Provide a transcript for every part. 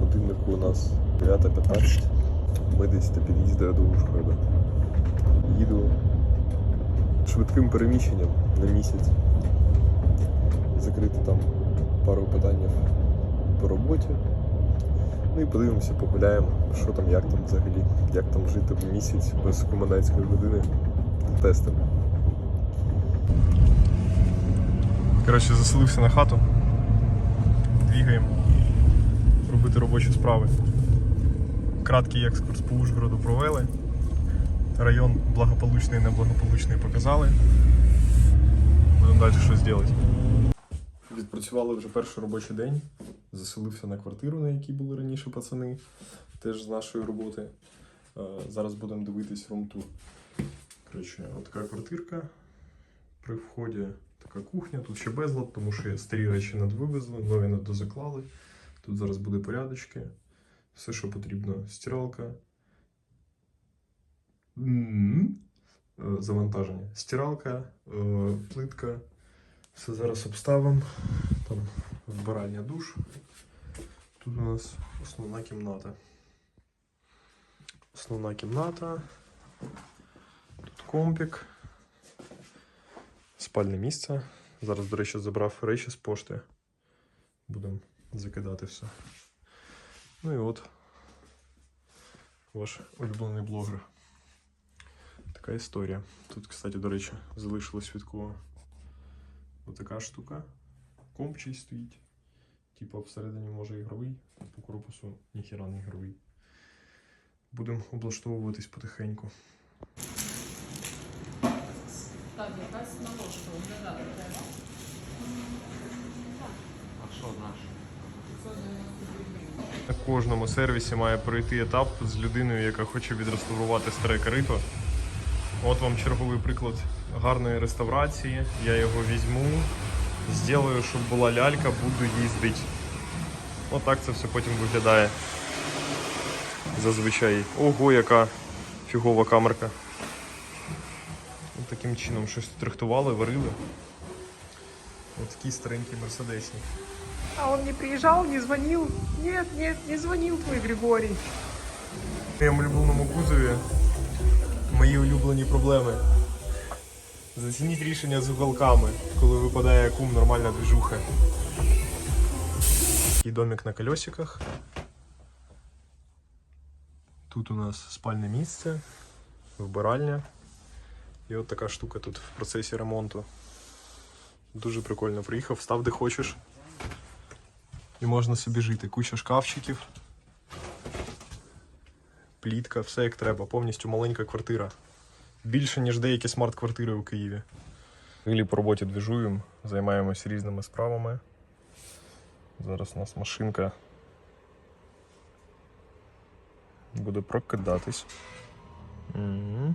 годиннику у нас 9.15. Ми десь до під'їзду я до Ужгорода. Їду швидким переміщенням на місяць. Закрити там пару питань по роботі. Ну і подивимося, погуляємо, що там, як там взагалі, як там жити в місяць без комендантської години. Тестимо. Коротше, заселився на хату. Двігаємо робити робочі справи. Краткий екскурс по Ужгороду провели. Район благополучний, і неблагополучний показали. Будемо далі щось робити. Відпрацювали вже перший робочий день. Заселився на квартиру, на якій були раніше пацани, теж з нашої роботи. Е, Зараз будемо дивитись рум-тур. Коротше, отака квартирка. При вході така кухня, тут ще безлад, тому що старі речі надвивезли, нові надозаклали. Тут зараз буде порядочки. Все, що потрібно. Стиралка. Е, Завантаження. Стиралка, е, плитка. Все зараз обставимо. Там вбиральня душ. Тут у нас основна кімната. Основна кімната. Тут компік. Спальне місце. Зараз, до речі, забрав речі з пошти. Будемо закидати все. Ну і от ваш улюблений блогер. Така історія. Тут, кстати, до речі, залишилось від кого. Отака штука. Комп чий стоїть. Типа всередині може ігровий, по корпусу ніхіра не ігровий. Будемо облаштовуватись потихеньку. Так, якась наложка виглядати треба. А що наш? 592 гривні. На кожному сервісі має пройти етап з людиною, яка хоче відреставрувати старе корито. От вам черговий приклад гарної реставрації. Я його візьму, зроблю, щоб була лялька, буду їздити. Отак це все потім виглядає. Зазвичай. Ого, яка фігова камерка. Таким чином щось тут рихтували, варили. Ось такий старенький мерседесник. А он не приезжал, не звонил? Нет, нет, не звонил твой Григорий. В моєму улюбленому кузові мої улюблені проблеми. Зацініть рішення з уголками, коли випадає кум нормальна движуха. Такий домик на колесиках. Тут у нас спальне місце, вбиральня. І от така штука тут в процесі ремонту. Дуже прикольно. Приїхав, став де хочеш. І можна собі жити. Куча шкафчиків плітка, все як треба, повністю маленька квартира. Більше, ніж деякі смарт-квартири у Києві. Взагалі по роботі двіжуємо, займаємося різними справами. Зараз у нас машинка буде прокидатись. Мгм. Є.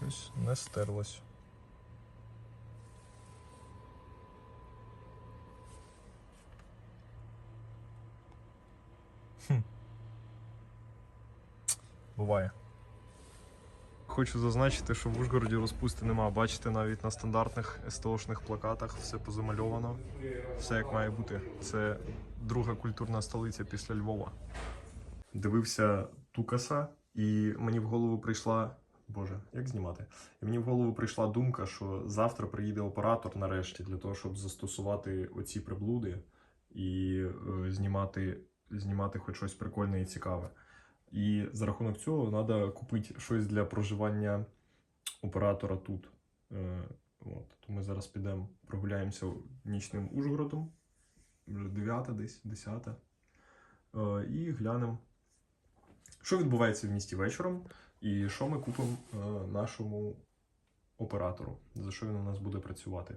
Щось не стерлось. Буває. Хочу зазначити, що в Ужгороді розпусти нема. Бачите, навіть на стандартних СТОшних плакатах все позамальовано, все як має бути. Це друга культурна столиця після Львова. Дивився Тукаса, і мені в голову прийшла. Боже, як знімати? І мені в голову прийшла думка, що завтра приїде оператор нарешті для того, щоб застосувати оці приблуди і е, знімати, знімати хоч щось прикольне і цікаве. І за рахунок цього треба купити щось для проживання оператора тут. Е, от. То ми зараз підемо прогуляємося нічним Ужгородом, вже 9 десь, 10. Е, і глянемо, що відбувається в місті вечором, і що ми купимо е, нашому оператору, за що він у нас буде працювати.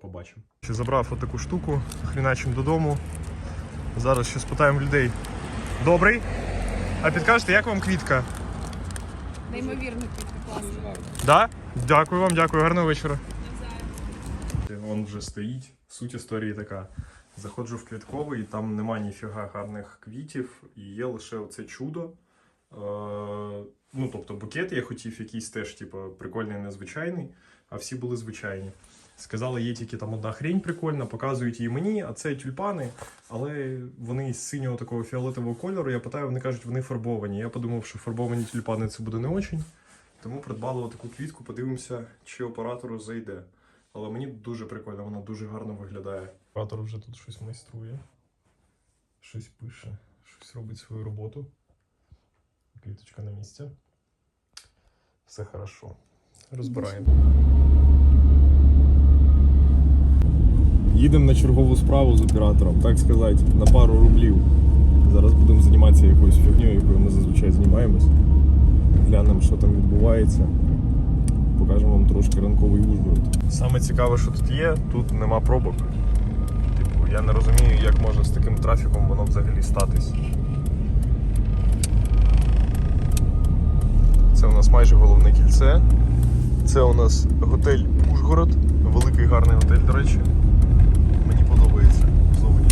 Побачимо. Чи забрав отаку штуку, хріначим додому. Зараз ще спитаємо людей. Добрий. А підкажете, як вам квітка? Неймовірно, квітка класна. Да? Дякую вам, дякую, гарного вечора. Він вже стоїть. Суть історії така. Заходжу в квітковий, там нема ніфіга гарних квітів, і є лише оце чудо. Е, ну, тобто букет я хотів якийсь теж, типу, прикольний, незвичайний, а всі були звичайні. Сказали, є тільки там одна хрень прикольна, показують її мені, а це тюльпани, але вони з синього такого фіолетового кольору. Я питаю, вони кажуть, вони фарбовані. Я подумав, що фарбовані тюльпани це буде не очень. Тому придбали таку квітку, подивимося, чи оператору зайде. Але мені дуже прикольно, вона дуже гарно виглядає. Оператор вже тут щось майструє, щось пише, щось робить свою роботу. Квіточка на місці. Все хорошо. Розбираємо. Їдемо на чергову справу з оператором, так сказати, на пару рублів. Зараз будемо займатися якоюсь фігньою, якою ми зазвичай займаємось. Глянемо, що там відбувається. Покажемо вам трошки ранковий Ужгород. Саме цікаве, що тут є, тут нема пробок. Типу, я не розумію, як може з таким трафіком воно взагалі статись. Це у нас майже головне кільце. Це у нас готель Ужгород. Великий гарний готель, до речі. Мені подобається зовні.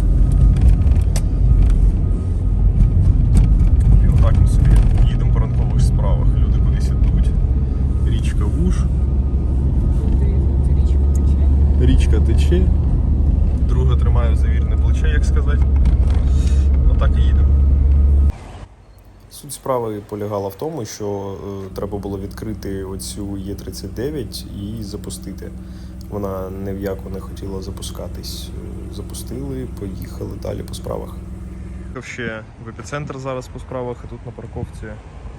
І отак ми собі їдемо по ранкових справах. Люди кудись ідуть. Річка Вуж, річка тече. Друга тримає завірне плече, як сказати. Отак і їдемо. Суть справи полягала в тому, що е, треба було відкрити оцю Є39 і запустити. Вона ні в яку не хотіла запускатись. Е, Запустили, поїхали далі по справах. Ще в епіцентр зараз по справах, і тут на парковці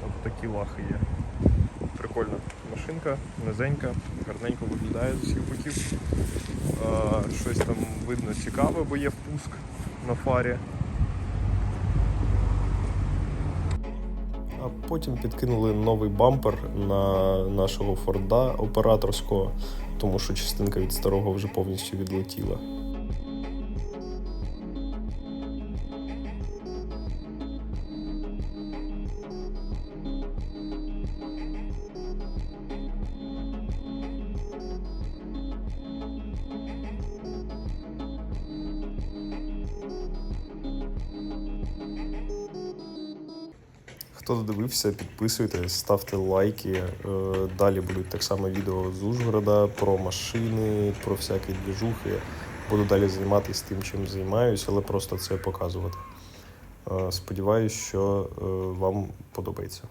от такі лахи є. Прикольна машинка, низенька, гарненько виглядає з усіх боків. А, щось там видно цікаве, бо є впуск на фарі. А потім підкинули новий бампер на нашого Форда операторського, тому що частинка від старого вже повністю відлетіла. Хто додивився, підписуйтесь, ставте лайки. Е, Далі будуть так само відео з Ужгорода про машини, про всякі двіжухи. Буду далі займатися тим, чим займаюся, але просто це показувати. Е, Сподіваюсь, що е, вам подобається.